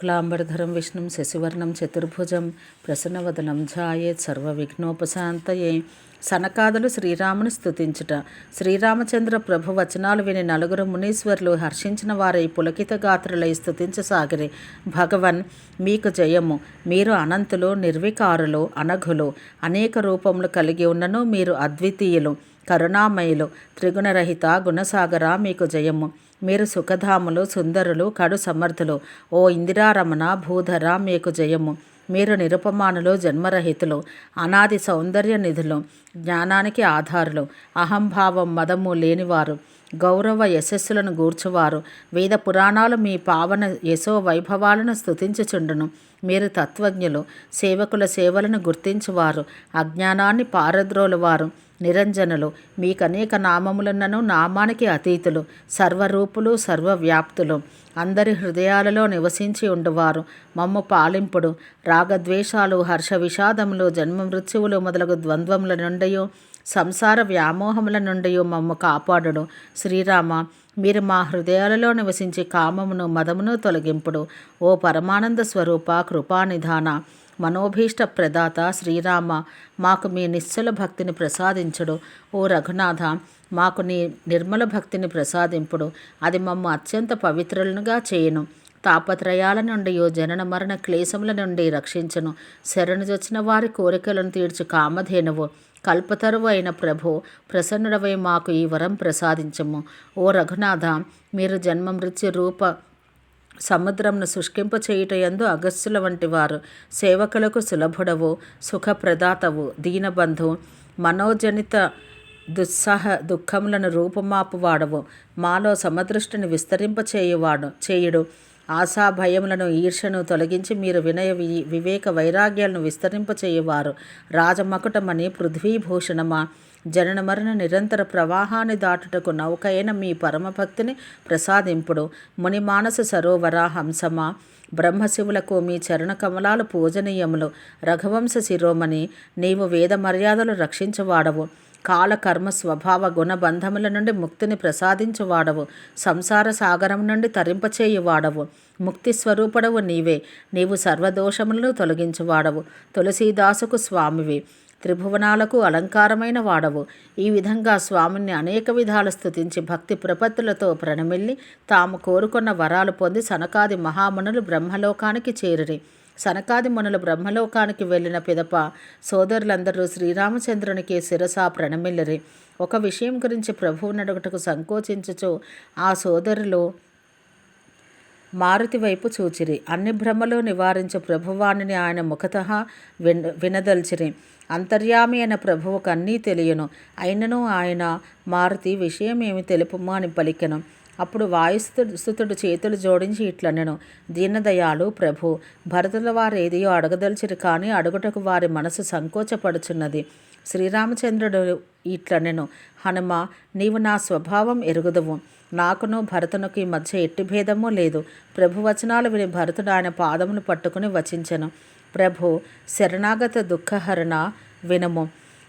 క్లాంబరధరం విష్ణుం శశివర్ణం చతుర్భుజం ప్రసన్నవదనం సర్వ సర్వవిఘ్నోపశాంతయే. సనకాదులు శ్రీరాముని స్థుతించుట శ్రీరామచంద్ర ప్రభు వచనాలు విని నలుగురు మునీశ్వరులు హర్షించిన వారై పులకిత గాత్రులై స్తుతించసాగిరి భగవన్ మీకు జయము. మీరు అనంతులు నిర్వికారులు అనఘులు. అనేక రూపములు కలిగి ఉన్నను మీరు అద్వితీయులు. కరుణామయులు. త్రిగుణరహిత గుణసాగర మీకు జయము. మీరు సుఖధాములు సుందరులు కడు సమర్థులు. ఓ ఇందిరారమణ భూధర మీకు జయము. మీరు నిరుపమానులు జన్మరహితులు. అనాది సౌందర్య నిధులు. జ్ఞానానికి ఆధారులు. అహంభావం మదము లేనివారు. గౌరవ యశస్సులను గూర్చువారు. వేద పురాణాలు మీ పావన యశో వైభవాలను స్థుతించుచుండును మీరు తత్వజ్ఞులు. సేవకుల సేవలను గుర్తించువారు. అజ్ఞానాన్ని పారద్రోలువారు. నిరంజనులు. మీకనేక నామములున్నను నామానికి అతీతులు సర్వరూపులు సర్వవ్యాప్తులు. అందరి హృదయాలలో నివసించి ఉండువారు. మమ్ము పాలింపుడు. రాగద్వేషాలు హర్ష విషాదములు జన్మ మృత్యువులు మొదలగు ద్వంద్వముల నుండి సంసార వ్యామోహముల నుండి మమ్ము కాపాడుడు. శ్రీరామ మీరు మా హృదయాలలో నివసించి కామమును మదమును తొలగింపుడు. ఓ పరమానంద స్వరూప కృపానిధాన. మనోభీష్ట ప్రదాత శ్రీరామ మాకు మీ నిశ్చల భక్తిని ప్రసాదించుడు. ఓ రఘునాథ మాకు నీ నిర్మల భక్తిని ప్రసాదింపుడు. అది మమ్మ అత్యంత పవిత్రులనుగా చేయను. తాపత్రయాల నుండి జనన మరణ క్లేశముల నుండి రక్షించను. శరణుజొచ్చిన వారి కోరికలను తీర్చు కామధేనువు. కల్పతరువు అయిన ప్రభు ప్రసన్నుడవై మాకు ఈ వరం ప్రసాదించము. ఓ రఘునాథ మీరు జన్మ మృత్యు రూప సముద్రంను శుష్కింప చేయుటయందు అగస్సుల వంటి వారు సేవకులకు సులభుడవు సుఖప్రదాతవు దీనబంధు మనోజనిత దుస్సహ దుఃఖములను రూపమాపు వాడవు మాలో సమదృష్టిని విస్తరింపచేయువాడు చేయుడు. ఆశా భయములను ఈర్షను తొలగించి మీరు వినయ వి వివేక వైరాగ్యాలను విస్తరింపచేయువారు రాజమకుటమని పృథ్వీభూషణమా? జనన మరణ నిరంతర ప్రవాహాన్ని దాటుటకు నౌకైన మీ పరమభక్తిని ప్రసాదింపుడు. ముని మానస సరోవర హంసమా. బ్రహ్మశివులకు మీ చరణ కమలాలు పూజనీయములు. రఘువంశ శిరోమణి నీవు వేద మర్యాదలు రక్షించవాడవు. కాల కర్మ స్వభావ గుణబంధముల నుండి ముక్తిని ప్రసాదించువాడవు. సంసార సాగరం నుండి తరింపచేయువాడవు. ముక్తి స్వరూపడవు నీవే. నీవు సర్వదోషములను తొలగించువాడవు. తులసీదాసుకు స్వామివి. త్రిభువనాలకు అలంకారమైన వాడవు. ఈ విధంగా స్వామిని అనేక విధాలు స్థుతించి భక్తి ప్రపత్తులతో ప్రణమిల్లి తాము కోరుకున్న వరాలు పొంది సనకాది మహామునులు బ్రహ్మలోకానికి చేరిరి. సనకాది మునులు బ్రహ్మలోకానికి వెళ్ళిన పిదప సోదరులందరూ శ్రీరామచంద్రునికి శిరస ప్రణమిల్లరి. ఒక విషయం గురించి ప్రభువు నడుగుటకు సంకోచించుచు ఆ సోదరులు మారుతి వైపు చూచిరి. అన్ని భ్రమలు నివారించు ప్రభువాణిని ఆయన ముఖత విన వినదల్చిరి. అంతర్యామి అయిన ప్రభువుకు అన్నీ తెలియను. అయినను ఆయన మారుతి విషయం ఏమి తెలుపుము అని పలికెను. అప్పుడు వాయుస్తుతుడు చేతులు జోడించి ఇట్లనెను. దీనదయాలు ప్రభు భరతుల వారు ఏదియో అడగదలిచిరి కానీ అడుగుటకు వారి మనసు సంకోచపడుచున్నది. శ్రీరామచంద్రుడు ఇట్లనెను హనుమ నీవు నా స్వభావం ఎరుగుదువు. నాకును భరతునికి మధ్య ఎట్టి భేదము లేదు. ప్రభువచనాలు విని భరతుడు ఆయన పాదమును పట్టుకుని వచించెను. ప్రభు శరణాగత దుఃఖహరణ వినము.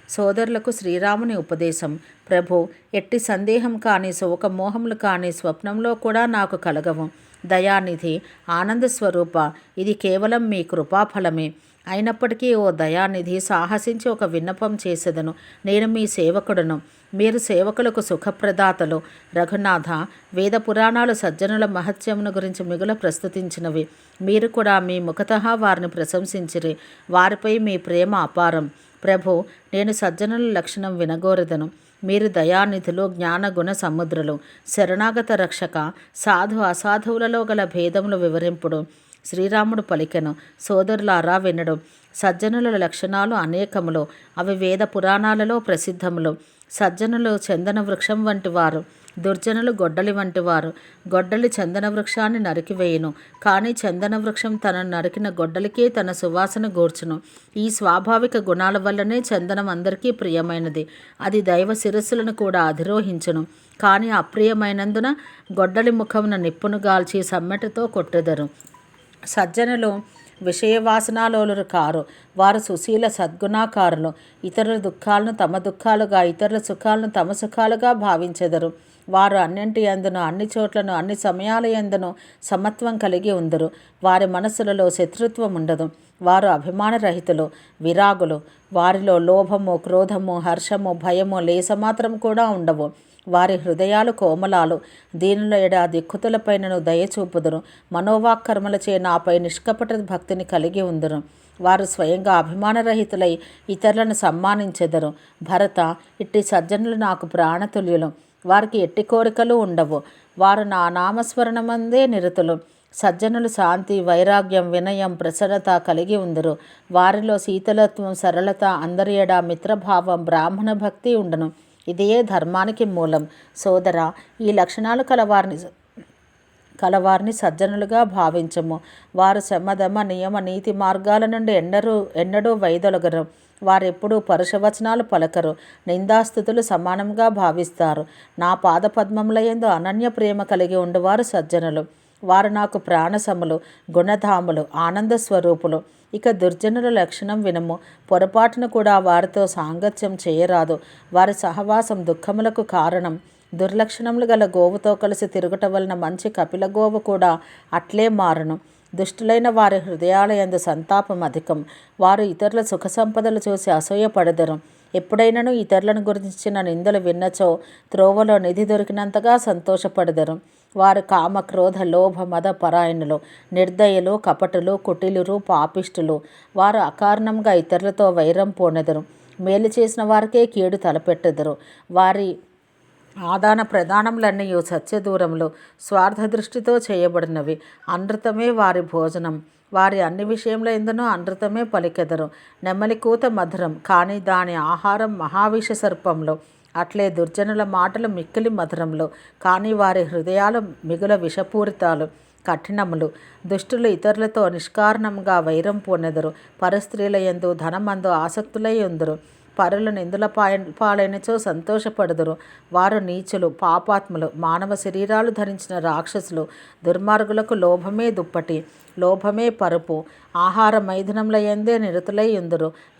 సోదరులకు శ్రీరాముని ఉపదేశం ప్రభు ఎట్టి సందేహం కానీ శోకమోహములు కానీ స్వప్నంలో కూడా నాకు కలగవు. దయానిధి ఆనంద స్వరూప ఇది కేవలం మీ కృపాఫలమే. అయినప్పటికీ ఓ దయానిధి సాహసించి ఒక విన్నపం చేసేదను. నేను మీ సేవకుడను. మీరు సేవకులకు సుఖప్రదాతలు. రఘునాథ వేద పురాణాలు సజ్జనుల మహత్యమును గురించి మిగుల ప్రస్తుతించినవి. మీరు కూడా మీ ముఖత వారిని ప్రశంసించిరి. వారిపై మీ ప్రేమ అపారం. ప్రభు నేను సజ్జనుల లక్షణం వినగోరదను. మీరు దయానిధులు జ్ఞానగుణ సముద్రులు. శరణాగత రక్షక సాధు అసాధువులలో గల భేదములు వివరింపుడు. శ్రీరాముడు పలికెను. సోదరులారా వినడు సజ్జనుల లక్షణాలు అనేకములు. అవి వేద పురాణాలలో ప్రసిద్ధములు. సజ్జనులు చందన వృక్షం వంటి వారు. దుర్జనులు గొడ్డలి వంటి వారు. గొడ్డలి చందన వృక్షాన్ని నరికివేయును కానీ చందన వృక్షం తనను నరికిన గొడ్డలికే తన సువాసన గూర్చును. ఈ స్వాభావిక గుణాల వల్లనే చందనం అందరికీ ప్రియమైనది. అది దైవ శిరస్సులను కూడా అధిరోహించును. కానీ అప్రియమైనందున గొడ్డలి ముఖమున నిప్పును గాల్చి సమ్మెటతో కొట్టెదరు. సజ్జనులు విషయవాసనాలోలురు కారు. వారు సుశీల సద్గుణాకారులు. ఇతరుల దుఃఖాలను తమ దుఃఖాలుగా ఇతరుల సుఖాలను తమ సుఖాలుగా భావించెదరు. వారు అన్నింటి ఎందును అన్ని చోట్లను అన్ని సమయాల ఎందును సమత్వం కలిగి ఉందరు. వారి మనసులలో శత్రుత్వం ఉండదు. వారు అభిమానరహితులు విరాగులు. వారిలో లోభము క్రోధము హర్షము భయము లేసమాత్రం కూడా ఉండవు. వారి హృదయాలు కోమలాలు. దీనిలో ఎడా దిక్కుతులపైనను దయచూపుదురు మనోవాకర్మలచే నాపై నిష్కపట భక్తిని కలిగి ఉందరు. వారు స్వయంగా అభిమానరహితులై ఇతరులను సమ్మానించెదరు భరత ఇట్టి సజ్జనులు నాకు ప్రాణతుల్యులు. వారికి ఎట్టి కోరికలు ఉండవు. వారు నా నామస్మరణమందే నిరతులు. సజ్జనులు శాంతి వైరాగ్యం వినయం ప్రసన్నత కలిగి ఉందరు. వారిలో శీతలత్వం సరళత అందరి ఎడ మిత్రభావం బ్రాహ్మణ భక్తి ఉండను. ఇదే ధర్మానికి మూలం. సోదర ఈ లక్షణాలు కలవారిని కలవారిని సజ్జనులుగా భావించము. వారు శమధమ నియమ నీతి మార్గాల నుండి ఎండరు ఎన్నడూ వైదొలగరు. వారెప్పుడూ పరుషవచనాలు పలకరు. నిందాస్థుతులు సమానంగా భావిస్తారు. నా పాదపద్మముల యందు అనన్య ప్రేమ కలిగి ఉండేవారు సజ్జనులు. వారు నాకు ప్రాణసములు గుణధాములు ఆనంద స్వరూపులు. ఇక దుర్జనుల లక్షణం వినము. పొరపాటును కూడా వారితో సాంగత్యం చేయరాదు. వారి సహవాసం దుఃఖములకు కారణం. దుర్లక్షణములు గల గోవుతో కలిసి తిరుగుట వలన మంచి కపిల గోవు కూడా అట్లే మారును. దుష్టులైన వారి హృదయాలయందు సంతాపం అధికం. వారు ఇతరుల సుఖ సంపదలు చూసి అసూయపడదరు ఎప్పుడైనను ఇతరులను గురించిన నిందలు విన్నచో త్రోవలో నిధి దొరికినంతగా సంతోషపడదరు. వారు కామ క్రోధ లోభ మద పరాయణులు నిర్దయలు కపటులు కుటిలురు పాపిష్టులు. వారు అకారణంగా ఇతరులతో వైరం పోనెదరు. మేలు చేసిన వారికే కీడు తలపెట్టెదరు. వారి ఆదాన ప్రదానములన్నీ సత్యదూరంలో స్వార్థ దృష్టితో చేయబడినవి. అనృతమే వారి భోజనం. వారి అన్ని విషయంలో ఎందునో అనృతమే పలికెదరు. నెమ్మలి కూత మధురం. కానీ దాని ఆహారం మహావిష సర్పంలో. అట్లే దుర్జనుల మాటలు మిక్కిలి మధురంలో. కానీ వారి హృదయాలు మిగుల విషపూరితాలు. కఠినములు. దుష్టులు ఇతరులతో నిష్కారణంగా వైరం పొనెదరు. పరస్త్రీల యందు ధనమందు ఆసక్తులై ఉందరు. పరులు నిందుల పాయ పాలైనచో సంతోషపడదురు. వారు నీచులు పాపాత్ములు మానవ శరీరాలు ధరించిన రాక్షసులు దుర్మార్గులకు లోభమే దుప్పటి లోభమే పరుపు ఆహార మైథునముల ఎందే నిరతులై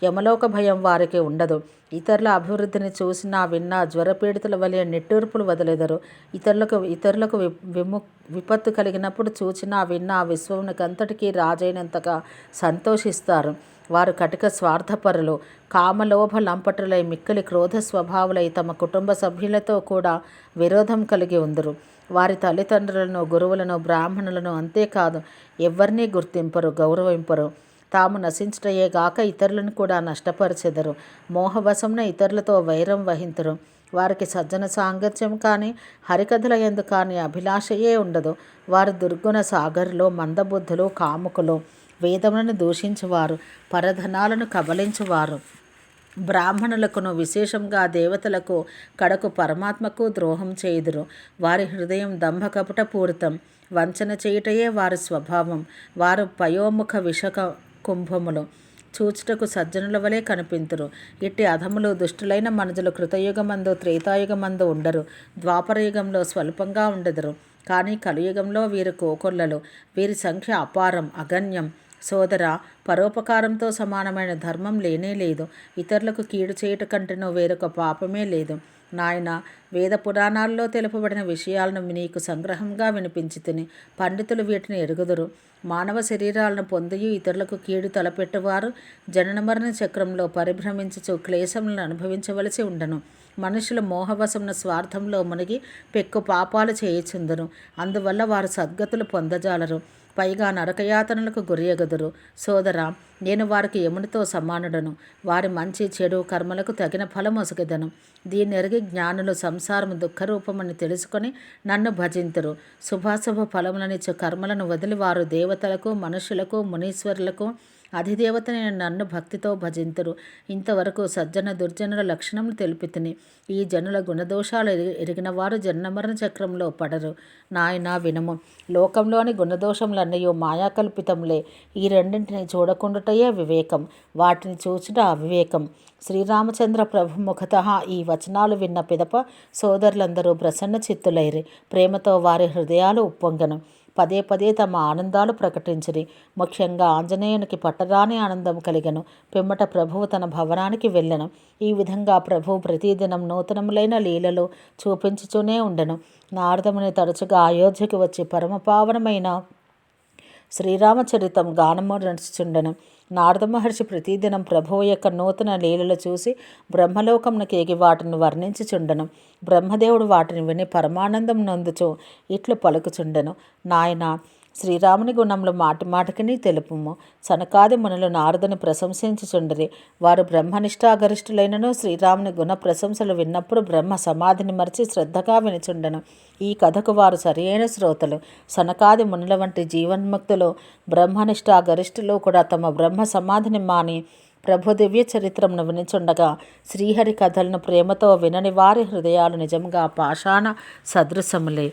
యమలోక భయం వారికి ఉండదు. ఇతరుల అభివృద్ధిని చూసినా విన్నా జ్వరపీడితుల వలె నిట్టూర్పులు వదిలేదరు. ఇతరులకు ఇతరులకు వి విము విపత్తు కలిగినప్పుడు చూచినా విన్నా విశ్వమునికంతటికీ రాజైనంతగా సంతోషిస్తారు. వారు కటిక స్వార్థపరులు కామలోభ లంపటులై మిక్కిలి క్రోధ స్వభావులై తమ కుటుంబ సభ్యులతో కూడా విరోధం కలిగి ఉందరు. వారి తల్లిదండ్రులను గురువులను బ్రాహ్మణులను అంతేకాదు ఎవరినీ గుర్తింపరు గౌరవింపరు. తాము నశించటయేగాక ఇతరులను కూడా నష్టపరిచెదరు. మోహవశంన ఇతరులతో వైరం వహించరు వారికి సజ్జన సాంగత్యం కానీ హరికథల ఎందు కానీ అభిలాషయే ఉండదు. వారు దుర్గుణ సాగర్లో మందబుద్ధులు కాముకులు. వేదములను దూషించువారు పరధనాలను కబలించువారు. బ్రాహ్మణులకును విశేషంగా దేవతలకు కడకు పరమాత్మకు ద్రోహం చేయుదురు. వారి హృదయం దంభకపట పూరితం. వంచన చేయుటయే వారి స్వభావం. వారు పయోముఖ విషక కుంభములు. చూచుటకు సజ్జనుల వలె కనిపింతురు. ఇట్టి అధములు దుష్టులైన మనుజులు కృతయుగమందు త్రేతాయుగమందు ఉండరు. ద్వాపరయుగంలో స్వల్పంగా ఉండదురు. కానీ కలియుగంలో వీరు కోకొల్లలు. వీరి సంఖ్య అపారం అగణ్యం. సోదర పరోపకారంతో సమానమైన ధర్మం లేనే లేదు. ఇతరులకు కీడు చేయుట కంటేనో వేరొక పాపమే లేదు. నాయన వేద పురాణాల్లో తెలుపబడిన విషయాలను నీకు సంగ్రహంగా వినిపించి తిని పండితులు వీటిని ఎరుగుదురు. మానవ శరీరాలను పొందియు ఇతరులకు కీడు తలపెట్టువారు జనన మరణ చక్రంలో పరిభ్రమించుచు క్లేశములను అనుభవించవలసి ఉండను. మనుషుల మోహవశమున స్వార్థంలో మునిగి పెక్కు పాపాలు చేయుచుందరు. అందువల్ల వారు సద్గతులు పొందజాలరు. పైగా నరకయాతనలకు గురియగదురు సోదర నేను వారికి యమునితో సమానుడను. వారి మంచి చెడు కర్మలకు తగిన ఫలమొసగదను దీని ఎరిగి జ్ఞానులు సంసారము దుఃఖరూపమని తెలుసుకొని నన్ను భజింతురు. శుభాశుభ ఫలములనిచ్చు కర్మలను వదిలి వారు దేవతలకు మనుషులకు మునీశ్వరులకు అధిదేవతని నన్ను భక్తితో భజింతురు. ఇంతవరకు సజ్జన దుర్జనుల లక్షణములు తెలిపితిని. ఈ జనుల గుణదోషాలు ఎరిగిన వారు జన్మరణ చక్రంలో పడరు. నాయన వినము. లోకంలోని గుణదోషములన్నయో మాయాకల్పితములే. ఈ రెండింటిని చూడకుండాటయే వివేకం. వాటిని చూచుట అవివేకం. శ్రీరామచంద్ర ప్రభు ముఖత ఈ వచనాలు విన్న పిదప సోదరులందరూ ప్రసన్న చిత్తులైరి ప్రేమతో వారి హృదయాలు ఉప్పొంగను. పదే పదే తమ ఆనందాలు ప్రకటించిరి. ముఖ్యంగా ఆంజనేయునికి పట్టరాని ఆనందం కలిగను. పిమ్మట ప్రభువు తన భవనానికి వెళ్ళను. ఈ విధంగా ప్రభువు ప్రతిదినం నూతనములైన లీలలు చూపించుతూనే ఉండను. నారదముని తరచుగా అయోధ్యకు వచ్చి పరమపావనమైన శ్రీరామచరితం గానము నడుచుచుండెను. నారద మహర్షి ప్రతిదినం ప్రభువు యొక్క నూతన లీలలు చూసి బ్రహ్మలోకమునకు ఎగి వాటిని వర్ణించుచుండెను. బ్రహ్మదేవుడు వాటిని విని పరమానందం నందుచు ఇట్లు పలుకుచుండెను. నాయన శ్రీరాముని గుణంలో మాటి మాటికిని తెలుపుము. సనకాది మునులు నారదుని ప్రశంసించుచుండరి. వారు బ్రహ్మనిష్టాగరిష్ఠులైనను శ్రీరాముని గుణ ప్రశంసలు విన్నప్పుడు బ్రహ్మ సమాధిని మరిచి శ్రద్ధగా వినుచుండెను. ఈ కథకు వారు సరియైన శ్రోతలు. సనకాది మునుల వంటి జీవన్ముక్తులు బ్రహ్మనిష్టాగరిష్ఠులు కూడా తమ బ్రహ్మ సమాధిని మాని ప్రభు దివ్య చరిత్రమును వినిచుండగా శ్రీహరి కథలను ప్రేమతో వినని వారి హృదయాలు నిజంగా పాషాణ సదృశములే.